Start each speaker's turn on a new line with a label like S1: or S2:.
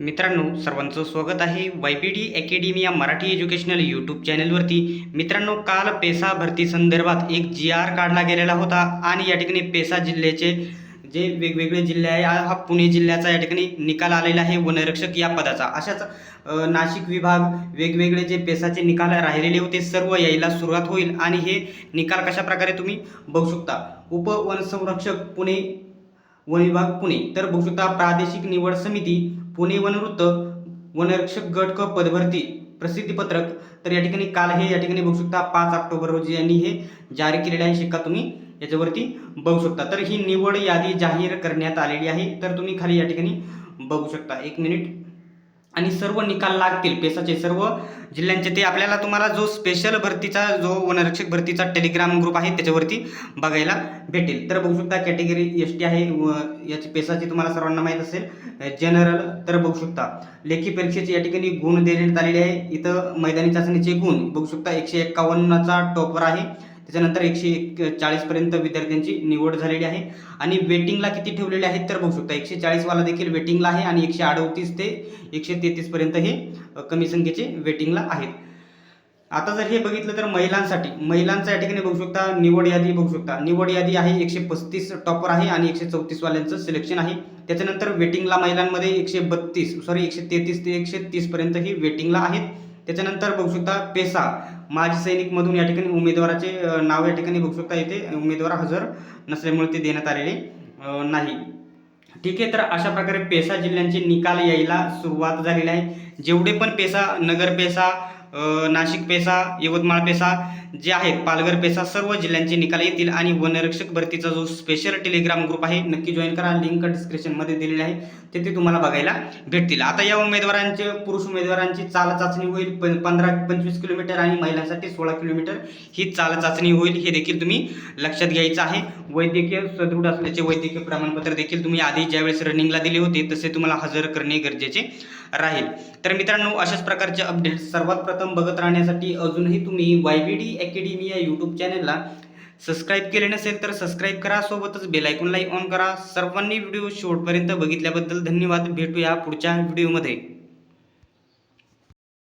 S1: मित्रांनो सर्वांचं स्वागत आहे वाय पी डी अकॅडमी या मराठी एज्युकेशनल यूट्यूब चॅनलवरती. मित्रांनो काल पेसा भरती संदर्भात एक जी आर काढला गेलेला होता आणि या ठिकाणी पेसा जिल्ह्याचे जे वेगवेगळे जिल्हे आहे हा पुणे जिल्ह्याचा या ठिकाणी निकाल आलेला आहे वनरक्षक या पदाचा. अशाच नाशिक विभाग वेगवेगळे जे पेसाचे निकाल राहिलेले होते सर्व यायला सुरुवात होईल आणि हे निकाल कशा प्रकारे तुम्ही बघू शकता? उपवनसंरक्षक पुणे वन विभाग पुणे. तर बघू शकता प्रादेशिक निवड समिती पुणे वनवृत्त वनरक्षक गट क पदभरती प्रसिद्धीपत्रक. तर या ठिकाणी काल हे या ठिकाणी बघू शकता पाच ऑक्टोबर रोजी यांनी हे जारी केलेले आहे. शिक्का तुम्ही याच्यावरती बघू शकता. तर ही निवड यादी जाहीर करण्यात आलेली आहे. तर तुम्ही खाली या ठिकाणी बघू शकता. एक मिनिट. आणि सर्व निकाल लागतील पेसाचे सर्व जिल्ह्यांचे. ते आपल्याला तुम्हाला जो स्पेशल भरतीचा जो वनरक्षक भरतीचा टेलिग्राम ग्रुप आहे त्याच्यावरती बघायला भेटेल. तर बघू शकता कॅटेगरी एस टी आहे व याची पेसाची तुम्हाला सर्वांना माहीत असेल. जनरल तर बघू शकता. लेखी परीक्षेचे या ठिकाणी गुण देण्यात आलेले आहे. इथं मैदानी चाचणीचे गुण. बघू शकता एकशे एक्कावन्नचा टॉपर आहे. त्याच्यानंतर एकशे एक चाळीसपर्यंत विद्यार्थ्यांची निवड झालेली आहे. आणि वेटिंगला किती ठेवलेले आहेत तर बघू शकता एकशे चाळीसवाला देखील वेटिंगला आहे आणि एकशे अडतीस ते एकशे तेहतीसपर्यंत हे कमी संख्येचे वेटिंगला आहेत. आता जर हे बघितलं तर महिलांसाठी महिलांचा या ठिकाणी बघू शकता निवड यादी बघू शकता. निवड यादी आहे एकशे पस्तीस टॉपर आहे आणि एकशे चौतीसवाल्यांचं सिलेक्शन आहे. त्याच्यानंतर वेटिंगला महिलांमध्ये एकशे बत्तीस सॉरी एकशे तेहतीस ते एकशे तीसपर्यंत ही वेटिंगला आहेत. त्याच्यानंतर बघू शकता पेसा. माजी सैनिकमधून या ठिकाणी उमेदवाराचे नाव या ठिकाणी बघू शकता इथे. उमेदवार हजर नसल्यामुळे ते देण्यात आलेले नाही. ठीक आहे तर अशा प्रकारे पेसा जिल्ह्यांचे निकाल यायला सुरुवात झालेली आहे जेवढे पण PESA Nagar PESA Nashik PESA Yavatmal PESA जे आहेत पालघर पेसा सर्व जिल्ह्यांचे निकाल येतील आणि वनरक्षक भरतीचा जो स्पेशल टेलिग्राम ग्रुप आहे नक्की जॉईन करा. लिंक डिस्क्रिप्शनमध्ये दिलेली आहे. तिथे तुम्हाला बघायला भेटतील. आता या उमेदवारांचे पुरुष उमेदवारांची चाल चाचणी होईल. प पंधरा पंचवीस किलोमीटर आणि महिलांसाठी सोळा किलोमीटर ही चाल चाचणी होईल. हे देखील तुम्ही लक्षात घ्यायचं आहे. वैद्यकीय सदृढ असल्याचे वैद्यकीय प्रमाणपत्र देखील तुम्ही आधी ज्यावेळेस रनिंगला दिले होते तसे तुम्हाला हजर करणे गरजेचे राहील. तर मित्रांनो अशाच प्रकारचे अपडेट सर्वात प्रथम बघत राहण्यासाठी अजूनही तुम्ही वाय बी डी अकॅडमी या यूट्यूब चॅनलला सबस्क्राईब केले नसेल तर सबस्क्राईब करा. सोबतच बेल आयकॉनलाही ऑन करा. सर्वांनी व्हिडिओ शेवटपर्यंत बघितल्याबद्दल धन्यवाद. भेटूया पुढच्या व्हिडिओमध्ये